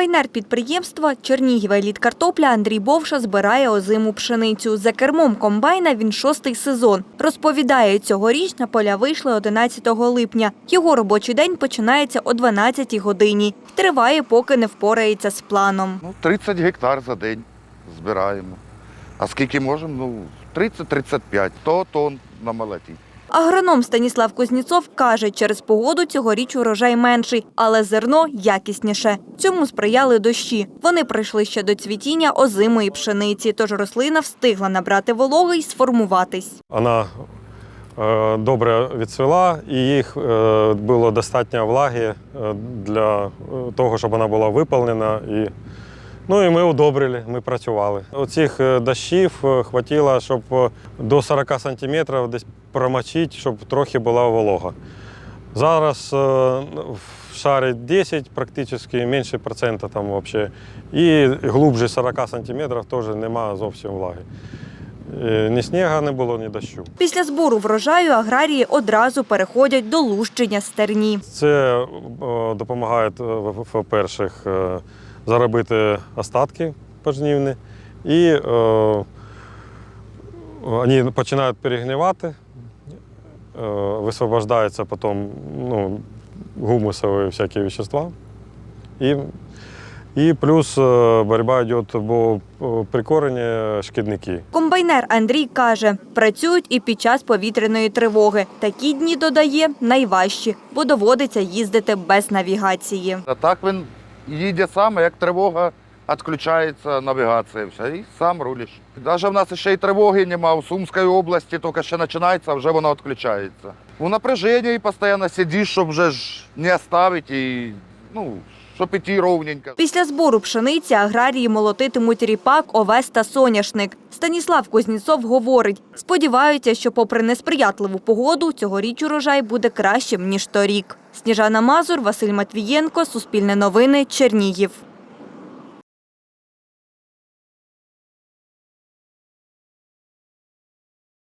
Комбайнер підприємства Чернігів еліт картопля Андрій Бовша збирає озиму пшеницю. За кермом комбайна він шостий сезон. Розповідає, цьогоріч на поля вийшли 11 липня. Його робочий день починається о 12 годині. Триває, поки не впорається з планом. Ну, 30 гектар за день збираємо. А скільки можемо? Ну, 30-35, 100 тонн на молоті. Агроном Станіслав Кузнєцов каже, через погоду цьогоріч урожай менший, але зерно якісніше. Цьому сприяли дощі. Вони прийшли ще до цвітіння озимої пшениці, тож рослина встигла набрати вологи й сформуватись. Вона е, добре відцвіла і їх е, було достатньо влаги е, для того, щоб вона була виповнена. І, ну і ми удобрили, ми працювали. Оцих е, дощів е, хватило, щоб е, до 40 сантиметрів десь промочити, щоб трохи була волога. Зараз в шарі 10 практично, менше процента там взагалі. І глубже 40 сантиметрів теж немає зовсім влаги. Е, Ні снігу не було, ні дощу. Після збору врожаю аграрії одразу переходять до лущення стерні. Це е, допомагає, по-перше, е, заробити остатки пожнівні, і вони починають перегнивати, висвобождаються потім ну, гумусові всякі вещества. І, і плюс е, боротьба йде, бо е, при корені шкідники. Комбайнер Андрій каже, працюють і під час повітряної тривоги. Такі дні додає найважчі, бо доводиться їздити без навігації. А так він їде сам, як тривога, відключається навігація, все, і сам рулиш. Навіть в нас ще й тривоги немає, в Сумській області тільки ще починається, а вже вона відключається. У напряженні постійно сидиш, щоб вже ж не оставити, і, ну, щоб іти ровненько. Після збору пшениці аграрії молотитимуть ріпак, овес та соняшник. Станіслав Кузнєцов говорить, сподіваються, що попри несприятливу погоду, цьогоріч урожай буде кращим, ніж торік. Сніжана Мазур, Василь Матвієнко, Суспільне новини, Чернігів.